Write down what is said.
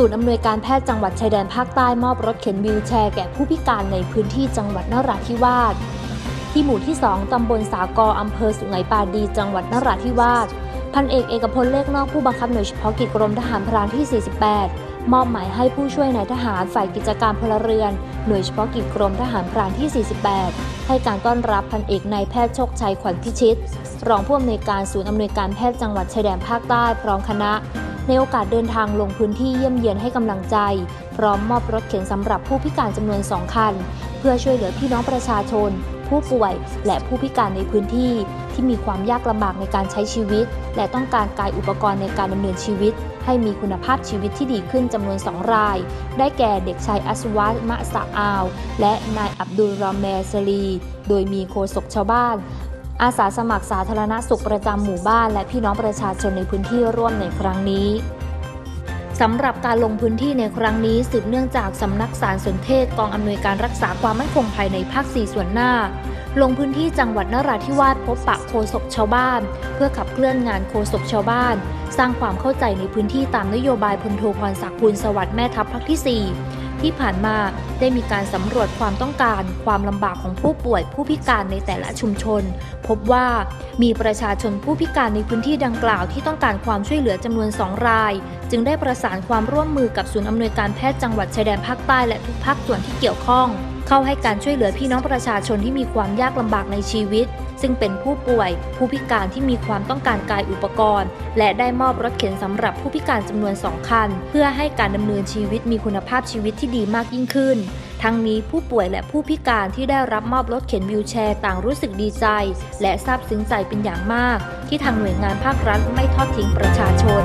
ศูนย์อำนวยการแพทย์จังหวัดชายแดนภาคใต้มอบรถเข็นวีลแชร์แก่ผู้พิการในพื้นที่จังหวัดนราธิวาสที่หมู่ที่ 2 ตำบลสากออำเภอสุไหงปาดี จังหวัดนราธิวาสพันเอกเอกพลเลขนอกผู้บังคับหน่วยเฉพาะกิจกรมทหารพรานที่ 48 มอบหมายให้ผู้ช่วยนายทหารฝ่ายกิจการพลเรือน หน่วยเฉพาะกิจกรมทหารพรานที่ 48 ให้การต้อนรับพันเอกนายแพทย์โชคชัยขวัญพิชิต รองผู้อำนวยการศูนย์อำนวยการแพทย์จังหวัดชายแดนภาคใต้พร้อมคณะ ในโอกาสเดินทางลงพื้นที่เยี่ยมเยียนให้กำลังใจ พร้อมมอบรถเข็นสำหรับผู้พิการจำนวน 2 คัน เพื่อช่วยเหลือพี่น้องประชาชน ผู้ป่วย และผู้พิการในพื้นที่ ที่มีความยากลำบากในการใช้ชีวิต และต้องการกายอุปกรณ์ในการดำเนินชีวิต ให้มีคุณภาพชีวิตที่ดีขึ้นจำนวน 2 ราย ได้แก่เด็กชายอัสวัตมะสะอาว และนายอับดุลรอมแมสลี โดยมีโฆษกชาวบ้าน อาสาสมัครสาธารณสุขประจำหมู่บ้าน และพี่น้องประชาชนในพื้นที่ร่วมในครั้งนี้สำหรับการลงพื้นที่ในครั้งนี้สืบเนื่องจากสำนักสารสนเทศกองอำนวยการรักษาความมั่นคงภายในภาค 4 ส่วนหน้า ลงพื้นที่จังหวัดนราธิวาสพบปะโฆษกชาวบ้าน เพื่อขับเคลื่อนงานโฆษกชาวบ้าน สร้างความเข้าใจในพื้นที่ตามนโยบายพลโทพรศักดิ์ภูลสวัสดิ์แม่ทัพภาคที่ 4 ที่ผ่านมาได้มีการสำรวจความต้องการ ความลำบากของผู้ป่วยผู้พิการในแต่ละชุมชน พบว่ามีประชาชนผู้พิการในพื้นที่ดังกล่าวที่ต้องการความช่วยเหลือจำนวน 2 ราย จึงได้ประสานความร่วมมือกับศูนย์อำนวยการแพทย์จังหวัดชายแดนภาคใต้และทุกภาคส่วนที่เกี่ยวข้อง เข้าให้การช่วยเหลือพี่น้องประชาชนที่มีความยากลำบากในชีวิต ซึ่งเป็นผู้ป่วย ผู้พิการที่มีความต้องการกายอุปกรณ์ และได้มอบรถเข็นสำหรับผู้พิการจำนวน 2 คัน เพื่อให้การดำเนินชีวิตมีคุณภาพชีวิตที่ดีมากยิ่งขึ้นทั้งนี้ผู้ป่วยและผู้พิการที่ได้รับมอบรถเข็นวิวแชร์ต่างรู้สึกดีใจ และซาบซึ้งใจเป็นอย่างมาก ที่ทางหน่วยงานภาครัฐไม่ทอดทิ้งประชาชน